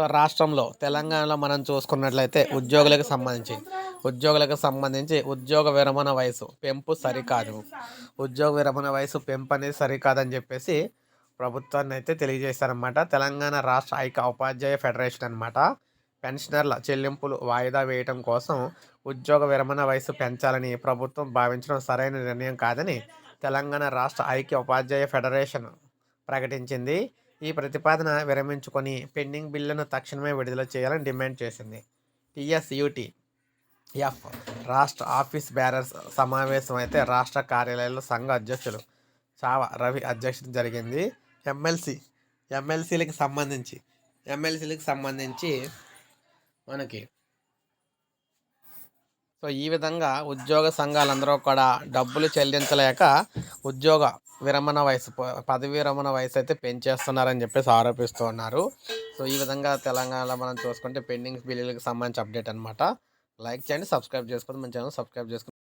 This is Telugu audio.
సో రాష్ట్రంలో తెలంగాణలో మనం చూసుకున్నట్లయితే ఉద్యోగులకు సంబంధించి ఉద్యోగులకు సంబంధించి ఉద్యోగ విరమణ వయసు పెంపు సరికాదు. ఉద్యోగ విరమణ వయసు పెంపు అనేది సరికాదని చెప్పేసి ప్రభుత్వాన్ని అయితే తెలియజేశారనమాట తెలంగాణ రాష్ట్ర ఐక్య ఉపాధ్యాయ ఫెడరేషన్ అనమాట పెన్షనర్ల చెల్లింపులు వాయిదా వేయటం కోసం ఉద్యోగ విరమణ వయసు పెంచాలని ప్రభుత్వం భావించడం సరైన నిర్ణయం కాదని తెలంగాణ రాష్ట్ర ఐక్య ఉపాధ్యాయ ఫెడరేషన్ ప్రకటించింది. ఈ ప్రతిపాదన విరమించుకొని పెండింగ్ బిల్లును తక్షణమే విడుదల చేయాలని డిమాండ్ చేసింది. టీఎస్యూటీ ఎఫ్ రాష్ట్ర ఆఫీస్ బ్యారర్స్ సమావేశం అయితే రాష్ట్ర కార్యాలయంలో సంఘ అధ్యక్షులు చావ రవి అధ్యక్షత జరిగింది. ఎమ్మెల్సీ ఎమ్మెల్సీలకు సంబంధించి ఎమ్మెల్సీలకు సంబంధించి మనకి సో ఈ విధంగా ఉద్యోగ సంఘాలందరూ కూడా డబ్బులు చెల్లించలేక ఉద్యోగ విరమణ వయసు పదవి విరమణ వయసు అయితే పెంచేస్తున్నారని చెప్పేసి ఆరోపిస్తూ ఉన్నారు. సో ఈ విధంగా తెలంగాణలో మనం చూసుకుంటే పెండింగ్ బిల్లులకు సంబంధించి అప్డేట్ అనమాట లైక్ చేయండి సబ్స్క్రైబ్ చేసుకోండి మన ఛానల్ సబ్స్క్రైబ్ చేసుకోండి.